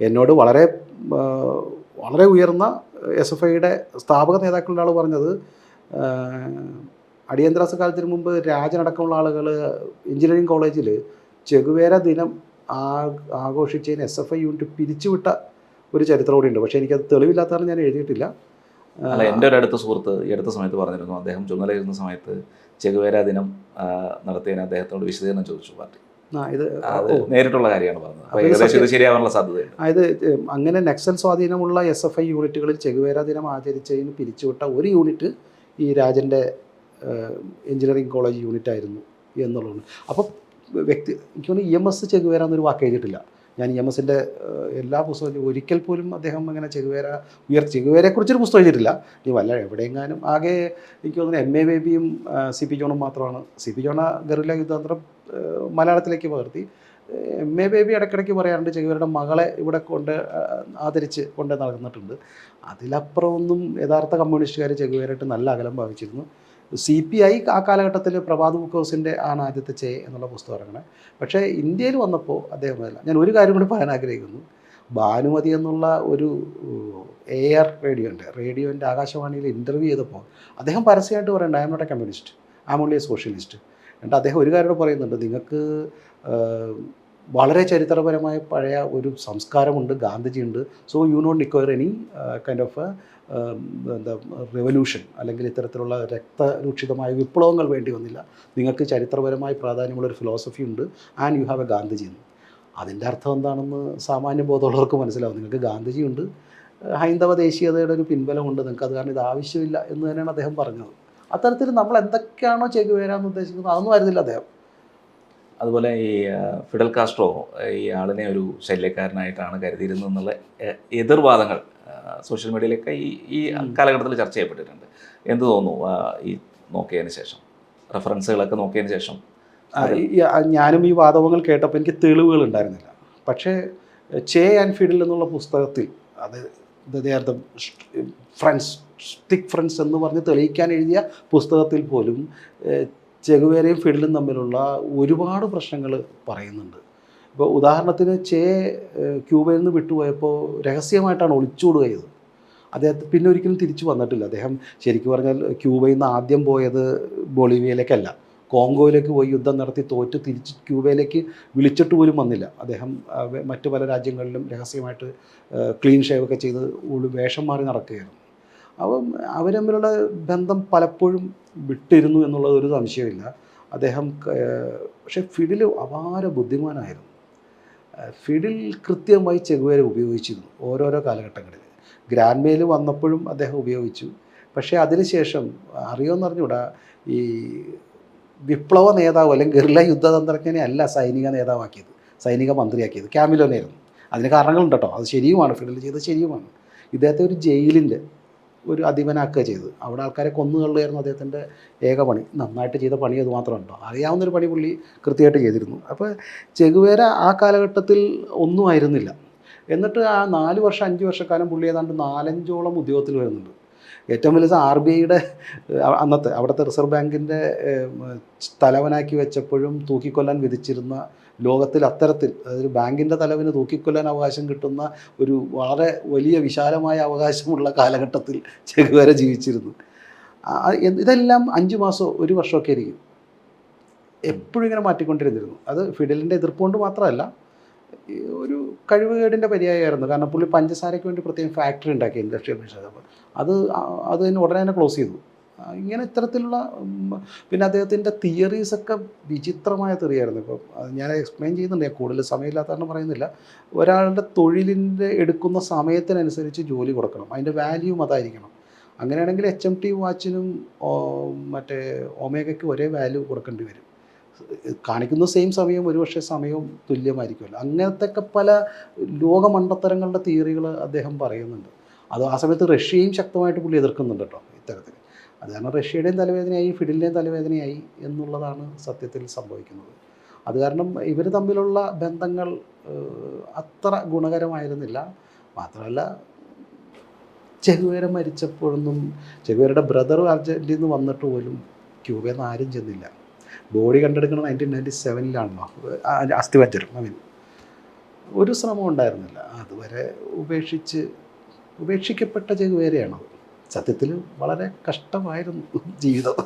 എന്നോട് വളരെ വളരെ ഉയർന്ന എസ് എഫ് ഐയുടെ സ്ഥാപക നേതാക്കളുടെ ആൾ പറഞ്ഞത് അടിയന്തരാസ കാലത്തിന് മുമ്പ് രാജനടക്കമുള്ള ആളുകൾ എഞ്ചിനീയറിംഗ് കോളേജിൽ ചെകുവേര ദിനം ആഘോഷിച്ചതിന് എസ് എഫ് ഐ യൂണിറ്റ് പിരിച്ചുവിട്ട ഒരു ചരിത്രം കൂടി ഉണ്ട് പക്ഷേ എനിക്കത് തെളിവില്ലാത്തതാണ് ഞാൻ എഴുതിയിട്ടില്ല. അല്ല എന്റെ ഒരു അടുത്ത സുഹൃത്ത് ഈ അടുത്ത സമയത്ത് പറഞ്ഞിരുന്നു. അദ്ദേഹം ചുമതലയിരുന്ന സമയത്ത് ചെകുവേര ദിനം നടത്തിയതിന് അദ്ദേഹത്തോട് വിശദീകരണം ചോദിച്ചു പാർട്ടി. ഇത് നേരിട്ടുള്ള കാര്യമാണ് പറഞ്ഞത്. ഇത് ഏകദേശം ഇത് ശരിയാവാനുള്ള സാധ്യതയുണ്ട്. അതായത് അങ്ങനെ നക്സൽ സ്വാധീനമുള്ള എസ് എഫ് ഐ യൂണിറ്റുകളിൽ ചെകുവേര ദിനം ആചരിച്ചതിന് പിരിച്ചുവിട്ട ഒരു യൂണിറ്റ് ഈ രാജന്റെ എഞ്ചിനീയറിംഗ് കോളേജ് യൂണിറ്റ് ആയിരുന്നു എന്നുള്ളതാണ്. അപ്പോൾ വ്യക്തി എനിക്ക് തോന്നുന്നു ഇ എം എസ് ചെകുവേര എന്നൊരു വാക്ക് എഴുതിയിട്ടില്ല. ഞാൻ ഇ എം എസിന്റെ എല്ലാ പുസ്തകത്തിലും ഒരിക്കൽ പോലും അദ്ദേഹം അങ്ങനെ ചെകുവേര ഉയർ ചെകുവേരയെക്കുറിച്ചൊരു പുസ്തകം എഴുതിയിട്ടില്ല. ഇനി വല്ല എവിടെയെങ്ങാനും ആകെ എനിക്ക് തോന്നുന്നു എം എ ബേബിയും സി പി ജോണും മാത്രമാണ്. സി പി ജോണ ഗറില്ല യുദ്ധാന്തരം മലയാളത്തിലേക്ക് പകർത്തി. എം എ ബേബി ഇടയ്ക്കിടയ്ക്ക് പറയാറുണ്ട് ചെകുവേരയുടെ മകളെ ഇവിടെ കൊണ്ട് ആദരിച്ച് കൊണ്ട് നടന്നിട്ടുണ്ട്. അതിലപ്പുറമൊന്നും യഥാർത്ഥ കമ്മ്യൂണിസ്റ്റുകാർ ചെകുവേരായിട്ട് നല്ല അകലം ഭാവിച്ചിരുന്നു സി പി ഐ ആ കാലഘട്ടത്തിൽ പ്രഭാത് ബുക്ക് ആണ് ആദ്യത്തെ ചേ എന്നുള്ള പുസ്തകം ഇറങ്ങണത് പക്ഷേ ഇന്ത്യയിൽ വന്നപ്പോൾ അദ്ദേഹം അതല്ല ഞാൻ ഒരു കാര്യം കൂടി പറയാൻ ആഗ്രഹിക്കുന്നു. ഭാനുമതി എന്നുള്ള ഒരു എ ആർ റേഡിയോ ഉണ്ട് റേഡിയോന്റെ ആകാശവാണിയിൽ ഇന്റർവ്യൂ ചെയ്തപ്പോൾ അദ്ദേഹം പരസ്യമായിട്ട് പറയുന്നുണ്ട് I'm not a communist I'm only a socialist എന്നിട്ട് അദ്ദേഹം ഒരു കാര്യം പറയുന്നുണ്ട്. നിങ്ങൾക്ക് വളരെ ചരിത്രപരമായ പഴയ ഒരു സംസ്കാരമുണ്ട് ഗാന്ധിജിയുണ്ട്. So you not require any kind of എന്താ റെവല്യൂഷൻ അല്ലെങ്കിൽ ഇത്തരത്തിലുള്ള രക്തരൂക്ഷിതമായ വിപ്ലവങ്ങൾ വേണ്ടി വന്നില്ല. നിങ്ങൾക്ക് ചരിത്രപരമായി പ്രാധാന്യമുള്ള ഒരു ഫിലോസഫി ഉണ്ട്. And you have a Gandhiji എന്ന് അതിന്റെ അർത്ഥം എന്താണെന്ന് സാമാന്യ ബോധമുള്ളവർക്ക് മനസ്സിലാവും. നിങ്ങൾക്ക് ഗാന്ധിജി ഉണ്ട്. ഹൈന്ദവ ദേശീയതയുടെ ഒരു പിൻബലമുണ്ട്. നിങ്ങൾക്ക് അത് കാരണം ഇത് ആവശ്യമില്ല എന്ന് തന്നെയാണ് അദ്ദേഹം പറഞ്ഞത്. അത്തരത്തിൽ നമ്മൾ എന്തൊക്കെയാണോ ചെകുവേരാന്ന് ഉദ്ദേശിക്കുന്നത് അതൊന്നും ആയിരുന്നില്ല അദ്ദേഹം. അതുപോലെ ഈ ഫിഡൽ കാസ്ട്രോ ഈ ആളിനെ ഒരു ശല്യക്കാരനായിട്ടാണ് കരുതിയിരുന്നത് എന്നുള്ള എതിർവാദങ്ങൾ സോഷ്യൽ മീഡിയയിലൊക്കെ ഈ ഈ. കാലഘട്ടത്തിൽ ചർച്ച ചെയ്യപ്പെട്ടിട്ടുണ്ട്. എന്ത് തോന്നുന്നു ഈ നോക്കിയതിന് ശേഷം? റെഫറൻസുകളൊക്കെ നോക്കിയതിന് ശേഷം? ഞാനും ഈ വാദവങ്ങൾ കേട്ടപ്പോൾ എനിക്ക് തെളിവുകൾ ഉണ്ടായിരുന്നില്ല. പക്ഷേ ചേ ആൻഡ് ഫിഡിൽ എന്നുള്ള പുസ്തകത്തിൽ അത് ദ ഫ്രണ്ട്സ് തിക് ഫ്രണ്ട്സ് എന്ന് പറഞ്ഞ് തെളിയിക്കാൻ എഴുതിയ പുസ്തകത്തിൽ പോലും ഏഹ്, ചെകുവേരയും ഫിഡിലും തമ്മിലുള്ള ഒരുപാട് പ്രശ്നങ്ങൾ പറയുന്നുണ്ട്. ഇപ്പോൾ ഉദാഹരണത്തിന് ചേ ക്യൂബയിൽ നിന്ന് വിട്ടുപോയപ്പോൾ രഹസ്യമായിട്ടാണ് ഒളിച്ചോടുക ചെയ്തത് അദ്ദേഹത്തെ പിന്നെ ഒരിക്കലും തിരിച്ചു വന്നിട്ടില്ല. അദ്ദേഹം ശരിക്കും പറഞ്ഞാൽ ക്യൂബയിൽ നിന്ന് ആദ്യം പോയത് ബൊളീവിയയിലേക്കല്ല. കോങ്കോയിലേക്ക് പോയി യുദ്ധം നടത്തി തോറ്റ് തിരിച്ച് ക്യൂബയിലേക്ക് വിളിച്ചിട്ട് പോലും വന്നില്ല. അദ്ദേഹം മറ്റു പല രാജ്യങ്ങളിലും രഹസ്യമായിട്ട് ക്ലീൻ ഷേവൊക്കെ ചെയ്ത് വേഷം മാറി നടക്കുകയായിരുന്നു. അപ്പം അവർ തമ്മിലുള്ള ബന്ധം പലപ്പോഴും വിട്ടിരുന്നു എന്നുള്ളത് ഒരു സംശയമില്ല അദ്ദേഹം പക്ഷെ ഫിഡിൽ അപാര ബുദ്ധിമാനായിരുന്നു. ഫിഡിൽ കൃത്യമായി ചെഗുവേര ഉപയോഗിച്ചിരുന്നു ഓരോരോ കാലഘട്ടങ്ങളിൽ. ഗ്രാൻഡ് മെയിൽ വന്നപ്പോഴും അദ്ദേഹം ഉപയോഗിച്ചു. പക്ഷേ അതിനുശേഷം അറിയുമെന്ന് അറിഞ്ഞൂടാ ഈ വിപ്ലവ നേതാവ് അല്ലെങ്കിൽ ഗറില്ല യുദ്ധതന്ത്രജ്ഞനെ അല്ല സൈനിക നേതാവാക്കിയത് സൈനിക മന്ത്രിയാക്കിയത്. ക്യാമിലോനായിരുന്നു അതിന് കാരണങ്ങളുണ്ട് കേട്ടോ. അത് ശരിയുമാണ്. ഫിഡിൽ ചെയ്തത് ശരിയുമാണ്. ഇദ്ദേഹത്തെ ഒരു ജയിലിന്റെ ഒരു അധിപനാക്കുക ചെയ്തത്. അവിടെ ആൾക്കാരെ കൊന്നുകൊള്ളുകയായിരുന്നു അദ്ദേഹത്തിന്റെ ഏക പണി. നന്നായിട്ട് ചെയ്ത പണി അത് മാത്രമല്ല. അറിയാവുന്നൊരു പണി പുള്ളി കൃത്യമായിട്ട് ചെയ്തിരുന്നു. അപ്പോൾ ചെകുവേര ആ കാലഘട്ടത്തിൽ ഒന്നും ആയിരുന്നില്ല. എന്നിട്ട് ആ നാല് വർഷം അഞ്ച് വർഷക്കാലം പുള്ളി ഏതാണ്ട് നാലഞ്ചോളം ഉദ്യോഗത്തിൽ വരുന്നുണ്ട്. ഏറ്റവും വലുത് ആർ ബി ഐയുടെ അന്നത്തെ അവിടുത്തെ റിസർവ് ബാങ്കിന്റെ തലവനാക്കി വെച്ചപ്പോഴും തൂക്കിക്കൊല്ലാൻ വിധിച്ചിരുന്ന ലോകത്തിൽ അത്തരത്തിൽ അതായത് ബാങ്കിന്റെ തലവിന് തൂക്കിക്കൊല്ലാൻ അവകാശം കിട്ടുന്ന ഒരു വളരെ വലിയ വിശാലമായ അവകാശമുള്ള കാലഘട്ടത്തിൽ ചെകുവേര ജീവിച്ചിരുന്നു. ഇതെല്ലാം അഞ്ച് മാസമോ ഒരു വർഷമൊക്കെ ആയിരിക്കും. എപ്പോഴും ഇങ്ങനെ മാറ്റിക്കൊണ്ടിരുന്നിരുന്നു. അത് ഫിഡലിന്റെ എതിർപ്പ് കൊണ്ട് മാത്രമല്ല ഒരു കഴിവുകേടിന്റെ പര്യായമായിരുന്നു കാരണം പുള്ളി പഞ്ചസാരയ്ക്ക് വേണ്ടി പ്രത്യേകം ഫാക്ടറി ഉണ്ടാക്കി ഇൻഡസ്ട്രിയൽ മിഷൻ അത് അത് തന്നെ ഉടനെ തന്നെ ക്ലോസ് ചെയ്തു. ഇങ്ങനെ ഇത്തരത്തിലുള്ള പിന്നെ അദ്ദേഹത്തിന്റെ തിയറീസൊക്കെ വിചിത്രമായ തിയറിയായിരുന്നു ഇപ്പം ഞാൻ എക്സ്പ്ലെയിൻ ചെയ്യുന്നുണ്ട്. ഞാൻ കൂടുതൽ സമയമില്ലാത്തതുകൊണ്ട് പറയുന്നില്ല. ഒരാളുടെ തൊഴിലിന്റെ എടുക്കുന്ന സമയത്തിനനുസരിച്ച് ജോലി കൊടുക്കണം. അതിന്റെ വാല്യൂം അതായിരിക്കണം. അങ്ങനെയാണെങ്കിൽ എച്ച് എം ടി വാച്ചിനും മറ്റേ ഒമേഗയ്ക്ക് ഒരേ വാല്യൂ കൊടുക്കേണ്ടി വരും. കാണിക്കുന്ന സെയിം സമയം ഒരുപക്ഷെ സമയവും തുല്യമായിരിക്കുമല്ലോ. അങ്ങനത്തെയൊക്കെ പല ലോകമണ്ടത്തരങ്ങളുടെ തിയറികൾ അദ്ദേഹം പറയുന്നുണ്ട്. അത് ആ സമയത്ത് റഷ്യയും ശക്തമായിട്ട് പുള്ളി എതിർക്കുന്നുണ്ട് കേട്ടോ ഇത്തരത്തിൽ. അത് കാരണം റഷ്യയുടെയും തലവേദനയായി ഫിഡിലിന്റെയും തലവേദനയായി എന്നുള്ളതാണ് സത്യത്തിൽ സംഭവിക്കുന്നത്. അത് കാരണം ഇവർ തമ്മിലുള്ള ബന്ധങ്ങൾ അത്ര ഗുണകരമായിരുന്നില്ല. മാത്രമല്ല ചെഗുവേര മരിച്ചപ്പോഴൊന്നും ചെഗുവേരയുടെ ബ്രദർ അർജന്റിൽ നിന്ന് വന്നിട്ട് പോലും ക്യൂബയിൽ നിന്ന് ആരും ചെന്നില്ല. ബോഡി കണ്ടെടുക്കണം നയന്റീൻ നയന്റി സെവനിലാണല്ലോ അസ്ഥിപഞ്ചരം ഐ മീൻ ഒരു ശ്രമം ഉണ്ടായിരുന്നില്ല. അതുവരെ ഉപേക്ഷിച്ച് ഉപേക്ഷിക്കപ്പെട്ട ചെകുവേരയാണത് സത്യത്തിൽ വളരെ കഷ്ടമായിരുന്നു ജീവിതം.